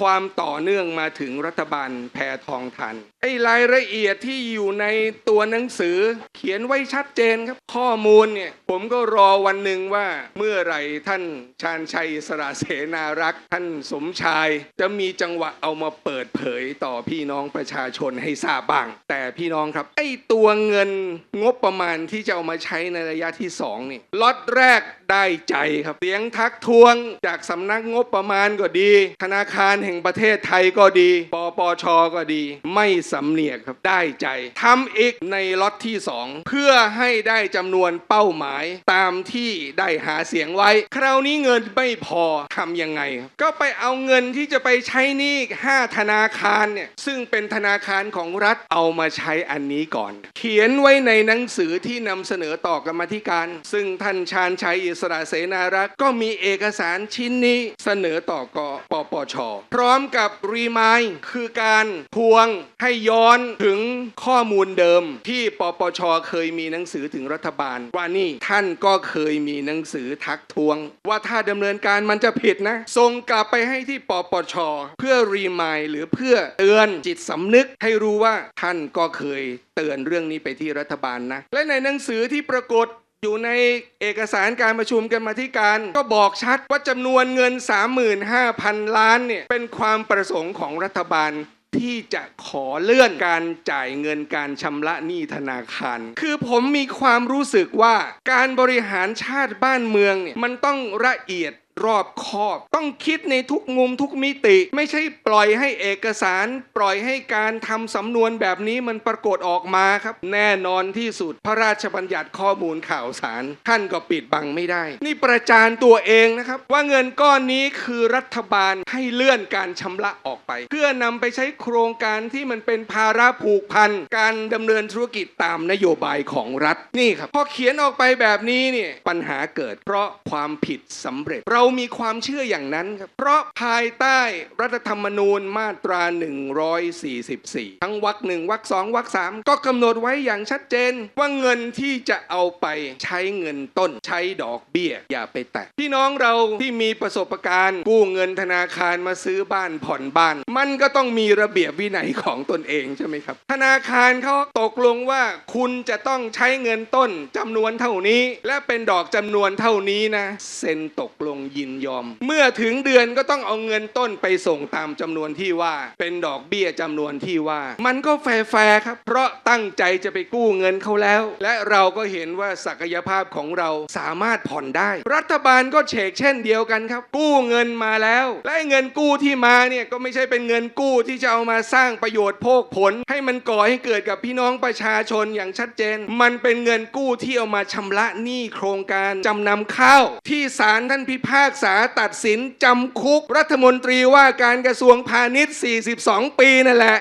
ความต่อเนื่องมาถึงรัฐบาลแพทองทัน ไอ้รายละเอียดที่อยู่ในตัวหนังสือเขียนไว้ชัดเจนครับ ข้อมูลเนี่ยผมก็รอวันหนึ่งว่าเมื่อไหร่ท่านชาญชัยสระเสนารักษ์ท่านสมชาย จะมีจังหวะเอามาเปิดเผยต่อพี่น้องประชาชนให้ทราบบ้าง แต่พี่น้องครับ ไอ้ตัวเงินงบประมาณที่จะเอามาใช้ในระยะที่สองนี่ล็อตแรกได้ใจครับเสียงทักทวงจากสำนักงบประมาณก็ดี ธนาคารแห่งประเทศไทยก็ดี ปปชก็ดี ไม่สำเนียกครับได้ใจทำอีกในล็อตที่สองเพื่อให้ได้จำนวนเป้าหมายตามที่ได้หาเสียงไว้ คราวนี้เงินไม่พอทำยังไง ก็ไปเอาเงินที่จะไปใช้หนี้5ธนาคารเนี่ยซึ่งเป็นธนาคารของรัฐเอามาใช้อันนี้ก่อน เขียนไว้ในหนังสือที่นำเสนอต่อกรรมธิการ ซึ่งท่านชาญชัยอิสระเสนารักษ์ก็มีเอกสารชิ้นนี้เสนอต่อกปปชพร้อมกับรีมายคือการทวงให้ย้อนถึงข้อมูลเดิม ที่ปปชเคยมีหนังสือถึงรัฐบาล ว่านี่ท่านก็เคยมีหนังสือทักท้วง ว่าถ้าดำเนินการมันจะผิดนะส่งกลับไปให้ที่ปปชเพื่อรีมายหรือเพื่อเตือนจิตสำนึกให้รู้ว่าท่านก็เคยเตือนเรื่องนี้ไปที่รัฐบาลนะและในหนังสือที่ปรากฏ อยู่ในเอกสารการประชุมกันมาธิการ ก็บอกชัดว่าจำนวนเงิน 35,000 ล้านเนี่ยเป็นความประสงค์ของรัฐบาลที่จะขอเลื่อนการจ่ายเงินการชำระหนี้ธนาคาร คือผมมีความรู้สึกว่าการบริหารชาติบ้านเมืองเนี่ยมันต้องละเอียด รอบคอบ ต้องคิดในทุกมุมทุกมิติ ไม่ใช่ปล่อยให้เอกสาร ปล่อยให้การทำสำนวนแบบนี้มันปรากฏออกมาครับ แน่นอนที่สุดพระราชบัญญัติข้อมูลข่าวสาร ท่านก็ปิดบังไม่ได้ นี่ประจานตัวเองนะครับ ว่าเงินก้อนนี้คือรัฐบาลให้เลื่อนการชำระออกไป เพื่อนำไปใช้โครงการที่มันเป็นภาระผูกพันการดำเนินธุรกิจตามนโยบายของรัฐนี่ครับพอเขียนออกไปแบบนี้เนี่ยปัญหาเกิดเพราะความผิดสำเร็จเรามีความเชื่ออย่างนั้นครับ เพราะภายใต้รัฐธรรมนูญมาตรา 144 ทั้งวรรคหนึ่งวรรคสองวรรคสามก็กำหนดไว้อย่างชัดเจน ว่าเงินที่จะเอาไปใช้เงินต้นใช้ดอกเบี้ย อย่าไปแตะพี่น้องเราที่มีประสบการณ์กู้เงินธนาคารมาซื้อบ้านผ่อนบ้าน มันก็ต้องมีระเบียบวินัยของตนเองใช่ไหมครับ ธนาคารเขาตกลงว่าคุณจะต้องใช้เงินต้นจำนวนเท่านี้ และเป็นดอกจำนวนเท่านี้นะเซ็นตกลงยินยอม เมื่อถึงเดือนก็ต้องเอาเงินต้นไปส่งตามจำนวนที่ว่า เป็นดอกเบี้ยจำนวนที่ว่า มันก็แฟร์ครับ เพราะตั้งใจจะไปกู้เงินเขาแล้ว และเราก็เห็นว่าศักยภาพของเราสามารถผ่อนได้ รัฐบาลก็เฉกเช่นเดียวกันครับ กู้เงินมาแล้ว และเงินกู้ที่มาเนี่ยก็ไม่ใช่เป็นเงินกู้ที่จะเอามาสร้างประโยชน์โภคผล ให้มันก่อให้เกิดกับพี่น้องประชาชนอย่างชัดเจน มันเป็นเงินกู้ที่เอามาชำระหนี้โครงการจำนำข้าว ที่ศาลท่านพิพาากษาตัดสินจำคุกรัฐมนตรีว่าการกระทรวงพาณิชย์ 42 ปีนั่นแหละ